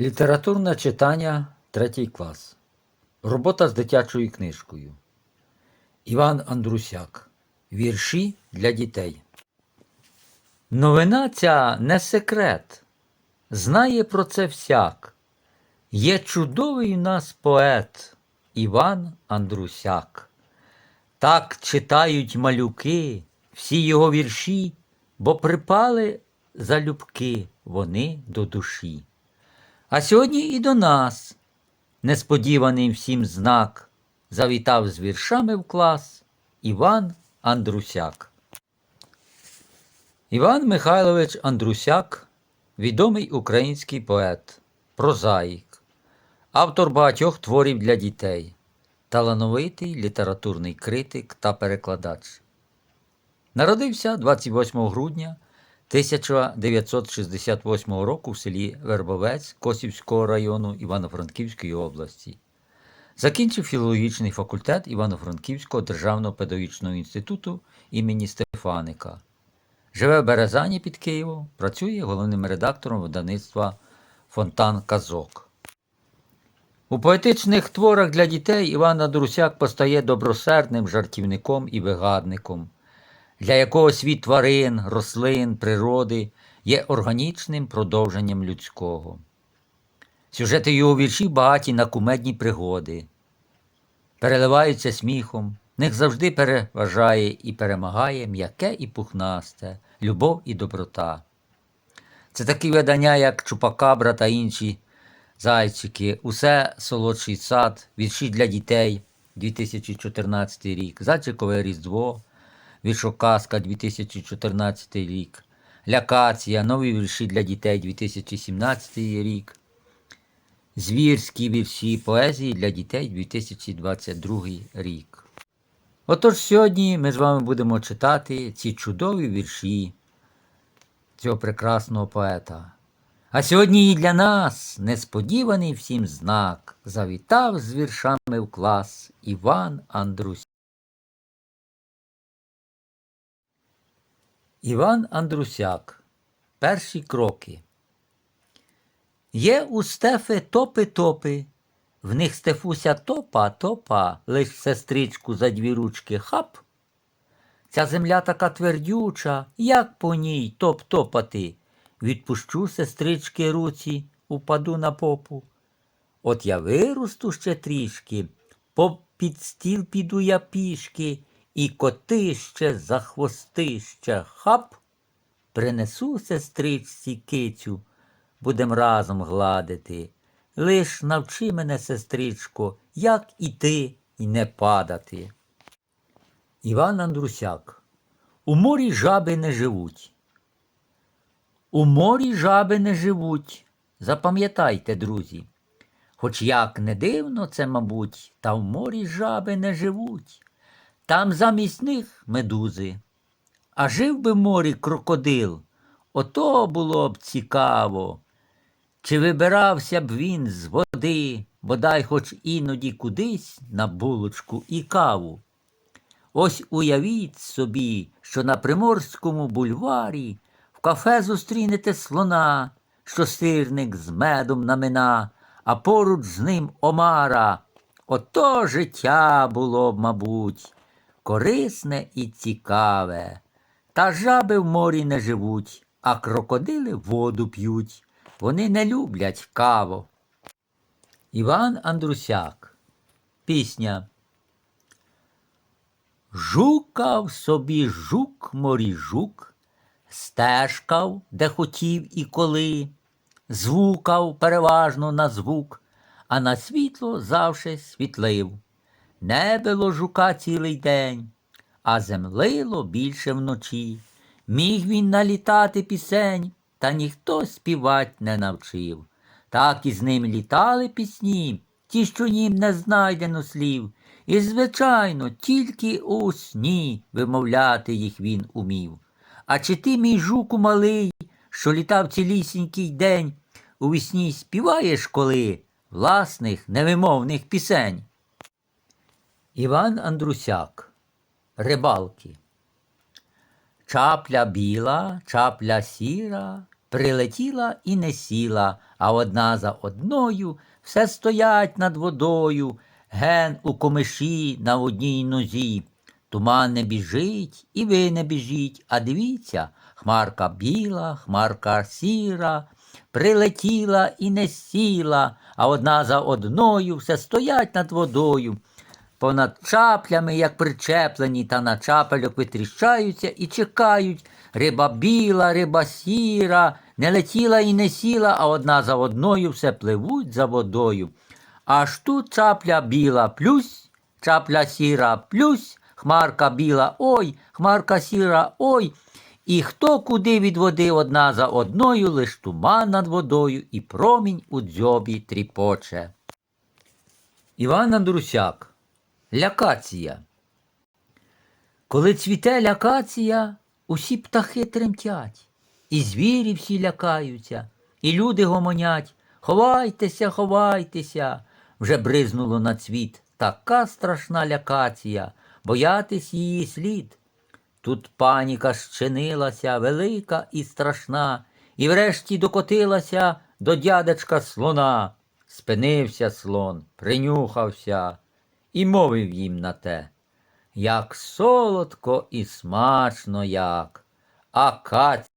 Літературне читання, третій клас. Робота з дитячою книжкою. Іван Андрусяк. Вірші для дітей. Новина ця не секрет. Знає про це всяк. Є чудовий у нас поет Іван Андрусяк. Так читають малюки всі його вірші, бо припали залюбки вони до душі. А сьогодні і до нас, несподіваний всім знак, завітав з віршами в клас Іван Андрусяк. Іван Михайлович Андрусяк відомий український поет, прозаїк, автор багатьох творів для дітей, талановитий літературний критик та перекладач. Народився 28 грудня 1968 року в селі Вербовець Косівського району Івано-Франківської області. Закінчив філологічний факультет Івано-Франківського державного педагогічного інституту імені Стефаника. Живе в Березані під Києвом, працює головним редактором видавництва Фонтан Казок. У поетичних творах для дітей Іван Андрусяк постає добросердним жартівником і вигадником для якого світ тварин, рослин, природи є органічним продовженням людського. Сюжети його віршів багаті на кумедні пригоди, переливаються сміхом, в них завжди переважає і перемагає м'яке і пухнасте, любов і доброта. Це такі видання, як Чупакабра та інші зайчики, усе солодший сад, вірші для дітей 2014 рік, Зайчикове Різдво. Віршоказка 2014 рік, Лякація, нові вірші для дітей 2017 рік, Звірські вірші поезії для дітей 2022 рік. Отож сьогодні ми з вами будемо читати ці чудові вірші цього прекрасного поета. А сьогодні і для нас несподіваний всім знак завітав з віршами в клас Іван Андрус. Іван Андрусяк. Перші кроки. Є у стефи топи-топи, в них стефуся топа, топа, лиш сестричку за дві ручки хап. Ця земля така твердюча, як по ній топ-топати. Відпущу сестрички руці, упаду на попу. От я виросту ще трішки, по під стіл піду я пішки. І котище за хвостище хап, принесу сестричці кицю, будем разом гладити. Лиш навчи мене, сестричко, як іти і не падати. Іван Андрусяк. У морі жаби не живуть. У морі жаби не живуть. Запам'ятайте, друзі. Хоч як не дивно це, мабуть, та в морі жаби не живуть. Там замість них медузи. А жив би в морі крокодил, ото було б цікаво. Чи вибирався б він з води, бодай хоч іноді кудись на булочку і каву. Ось уявіть собі, що на приморському бульварі в кафе зустрінете слона, що сирник з медом намина, а поруч з ним омара. Ото життя було б, мабуть корисне і цікаве. Та жаби в морі не живуть, а крокодили воду п'ють. Вони не люблять каву. Іван Андрусяк. Пісня. Жукав собі жук морі жук, стежкав, де хотів і коли, звукав переважно на звук, а на світло завше світлив. Не било жука цілий день, а землило більше вночі. Міг він налітати пісень, та ніхто співать не навчив. Так і з ним літали пісні, ті, що нім не знайдено слів. І, звичайно, тільки у сні вимовляти їх він умів. А чи ти, мій жуку малий, що літав цілісінький день, у вісні співаєш коли власних невимовних пісень? Іван Андрусяк. Рибалки. Чапля біла, чапля сіра, прилетіла і не сіла, а одна за одною все стоять над водою, ген у комиші на одній нозі. Туман не біжить, і ви не біжіть, а дивіться, хмарка біла, хмарка сіра, прилетіла і не сіла, а одна за одною все стоять над водою. Понад чаплями, як причеплені, та на чапельок витріщаються і чекають. Риба біла, риба сіра, не летіла і не сіла, а одна за одною все пливуть за водою. Аж тут чапля біла плюсь, чапля сіра плюсь, хмарка біла ой, хмарка сіра ой. І хто куди від води одна за одною, лиш туман над водою і промінь у дзьобі тріпоче. Іван Андрусяк. Лякація. Коли цвіте лякація, усі птахи тремтять, і звірі всі лякаються, і люди гомонять. Ховайтеся, ховайтеся. Вже бризнуло на цвіт така страшна лякація, боятись її слід. Тут паніка щинилася велика і страшна, і врешті докотилася до дядечка слона. Спинився слон, принюхався і мовив їм на те. Як солодко і смачно як, акація.